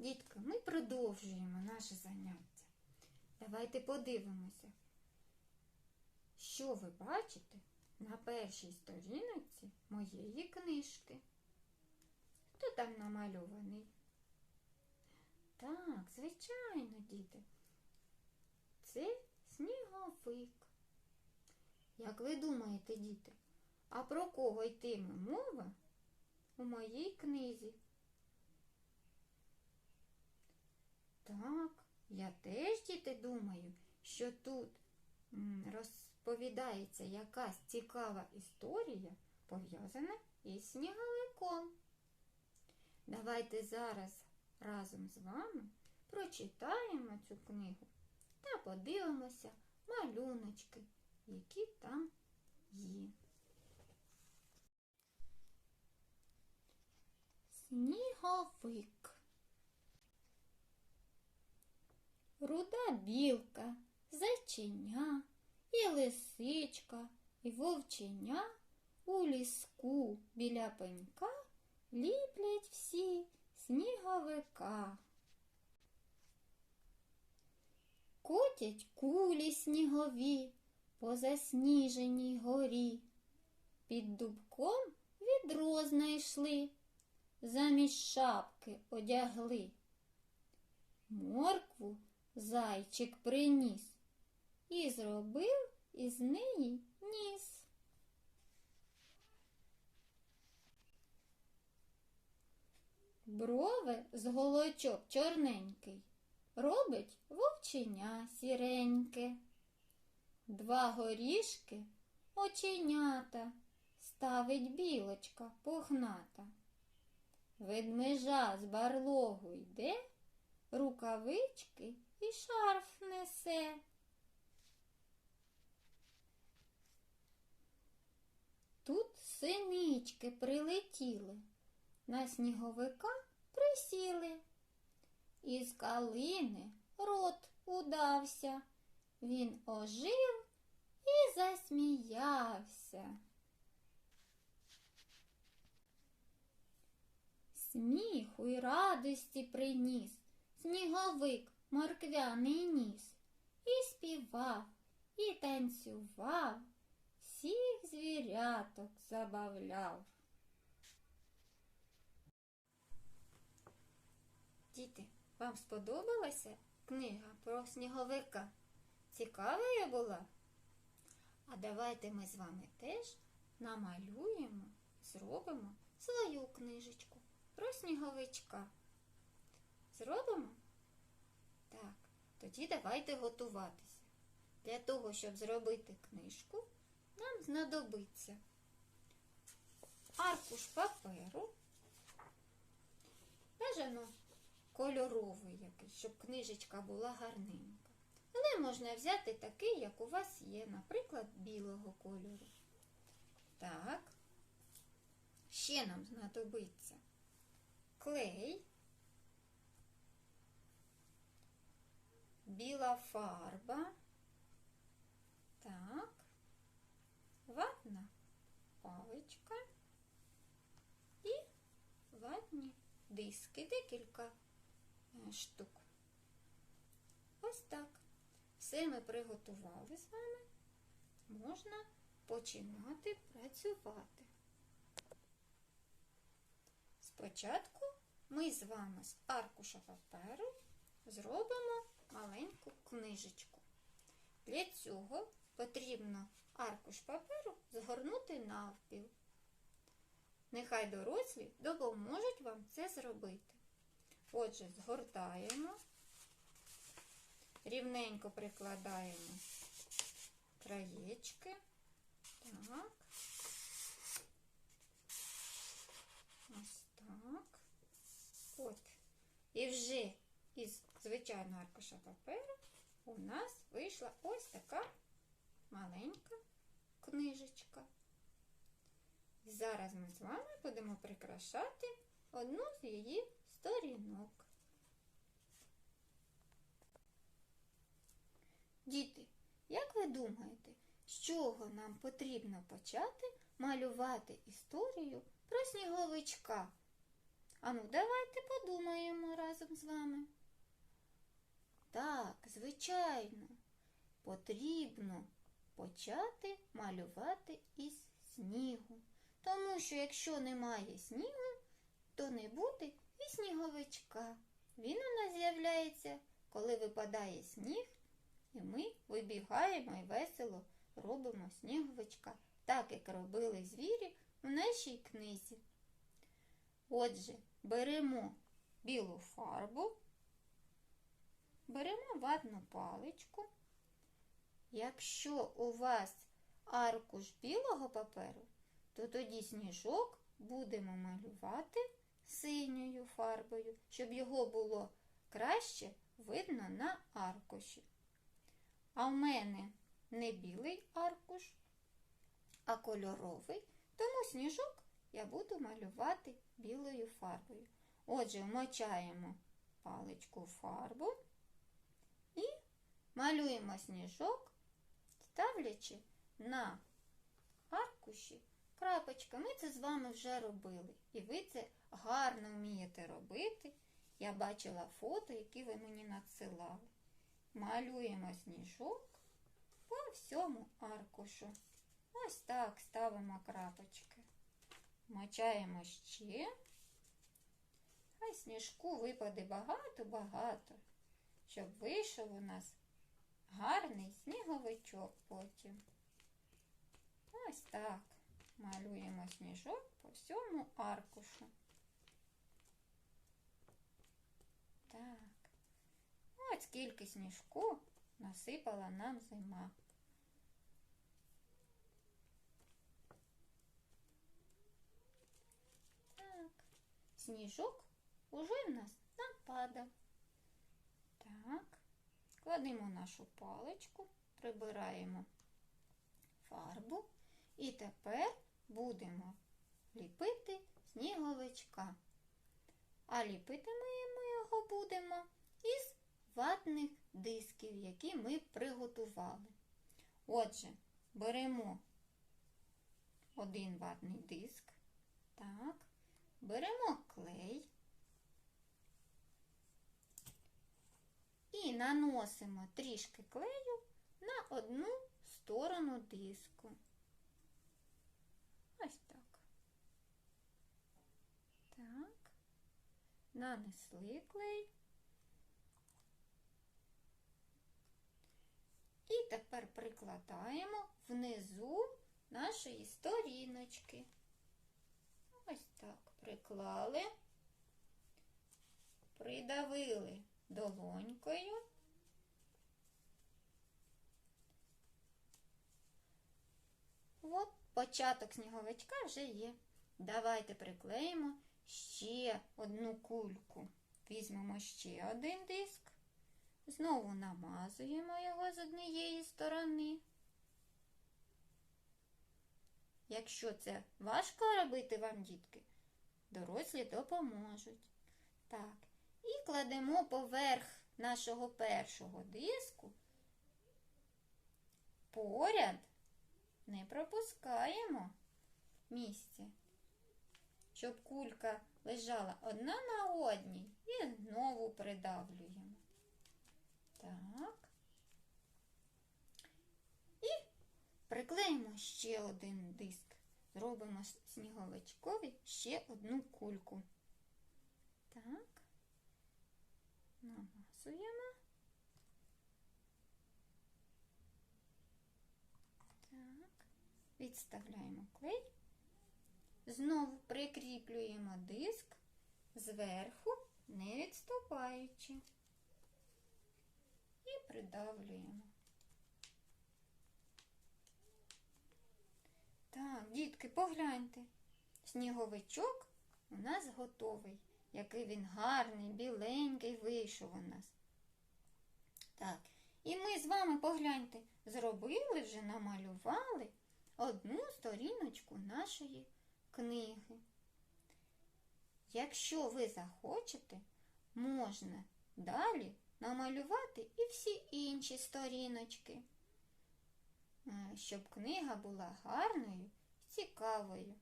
Дітка, ми продовжуємо наше заняття. Давайте подивимося, що ви бачите на першій сторінці моєї книжки. Хто там намальований? Так, звичайно, діти. Це сніговик. Як ви думаєте, діти, а про кого йтиме мова у моїй книзі? Так, я теж діти думаю, що тут розповідається якась цікава історія, пов'язана із сніговиком. Давайте зараз разом з вами прочитаємо цю книгу та подивимося малюночки, які там є. Сніговик. Руда білка, зайченя, і лисичка, і вовченя у ліску біля пенька ліплять всі сніговика. Котять кулі снігові по засніженій горі. Під дубком відро знайшли, замість шапки одягли. Моркву зайчик приніс і зробив із неї ніс. Брови з голочок чорненький робить вовченя сіреньке. Два горішки оченята ставить білочка пухната. Ведмежа з барлогу йде, рукавички і шарф несе. Тут синички прилетіли, на сніговика присіли. Із калини рот удався, він ожив і засміявся. Сміху й радості приніс сніговик морквяний ніс. І співав, і танцював, всіх звіряток забавляв. Діти, вам сподобалася книга про сніговика? Цікавою була? А давайте ми з вами теж намалюємо, зробимо свою книжечку про сніговичка. Зробимо? Тоді давайте готуватися. Для того, щоб зробити книжку, нам знадобиться аркуш паперу, бажано кольоровий якийсь, щоб книжечка була гарненька. Але можна взяти такий, як у вас є, наприклад, білого кольору. Так. Ще нам знадобиться клей, біла фарба. Так. Ватна паличка і ватні диски, декілька е, штук. Ось так. Все ми приготували з вами. Можна починати працювати. Спочатку ми з вами з аркуша паперу зробимо книжечку. Для цього потрібно аркуш паперу згорнути навпіл. Нехай дорослі допоможуть вам це зробити. Отже, згортаємо, рівненько прикладаємо краєчки. Так. Ось так. От. І вже із звичайного аркуша паперу у нас вийшла ось така маленька книжечка. І зараз ми з вами будемо прикрашати одну з її сторінок. Діти, як ви думаєте, з чого нам потрібно почати малювати історію про сніговичка? Ану, давайте подумаємо разом з вами. Так, звичайно, потрібно почати малювати із снігу. Тому що якщо немає снігу, то не буде і сніговичка. Він у нас з'являється, коли випадає сніг, і ми вибігаємо і весело робимо сніговичка, так як робили звірі у нашій книзі. Отже, беремо білу фарбу, беремо ватну паличку. Якщо у вас аркуш білого паперу, то тоді сніжок будемо малювати синьою фарбою, щоб його було краще видно на аркуші. А в мене не білий аркуш, а кольоровий, тому сніжок я буду малювати білою фарбою. Отже, вмочаємо паличку в фарбу малюємо сніжок, ставлячи на аркуші крапочка. Ми це з вами вже робили. І ви це гарно вмієте робити. Я бачила фото, які ви мені надсилали. Малюємо сніжок по всьому аркушу. Ось так ставимо крапочки. Мочаємо ще. Хай сніжку випаде багато-багато, щоб вийшов у нас гарний сніговичок потім. Ось так. Малюємо сніжок по всьому аркушу. Так. Ось скільки сніжку насипала нам зима. Так, сніжок уже в нас нападав. Так, кладемо нашу паличку, прибираємо фарбу і тепер будемо ліпити сніговичка. А ліпити ми його будемо із ватних дисків, які ми приготували. Отже, беремо один ватний диск, так, беремо клей і наносимо трішки клею на одну сторону диску. Ось так. Так, нанесли клей. І тепер прикладаємо внизу нашої сторіночки. Ось так приклали, придавили долонькою. От початок сніговичка вже є. Давайте приклеїмо ще одну кульку. Візьмемо ще один диск. Знову намазуємо його з однієї сторони. Якщо це важко робити вам, дітки, дорослі допоможуть. Так, і кладемо поверх нашого першого диску. Поряд не пропускаємо місце, щоб кулька лежала одна на одній і знову придавлюємо. Так. І приклеїмо ще один диск. Зробимо сніговичкові ще одну кульку. Так, намазуємо. Так, відставляємо клей. Знову прикріплюємо диск зверху, не відступаючи і придавлюємо. Так, дітки, погляньте. Сніговичок у нас готовий. Який він гарний, біленький вийшов у нас. Так, і ми з вами погляньте, зробили вже, намалювали одну сторіночку нашої книги. Якщо ви захочете, можна далі намалювати і всі інші сторіночки, е, щоб книга була гарною і цікавою.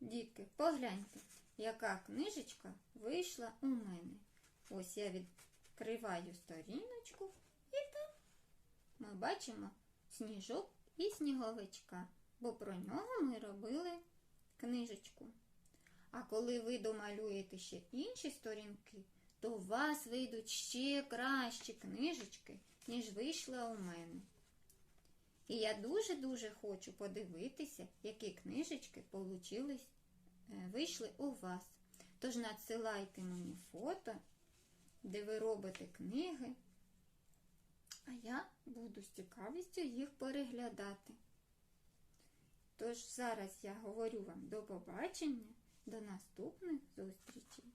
Дітки, погляньте, яка книжечка вийшла у мене. Ось я відкриваю сторіночку ми бачимо сніжок і сніговичка, бо про нього ми робили книжечку. А коли ви домалюєте ще інші сторінки, то у вас вийдуть ще кращі книжечки, ніж вийшла у мене. І я дуже-дуже хочу подивитися, які книжечки получились, е, вийшли у вас. Тож надсилайте мені фото, де ви робите книги, а я буду з цікавістю їх переглядати. Тож зараз я говорю вам до побачення, до наступних зустрічей.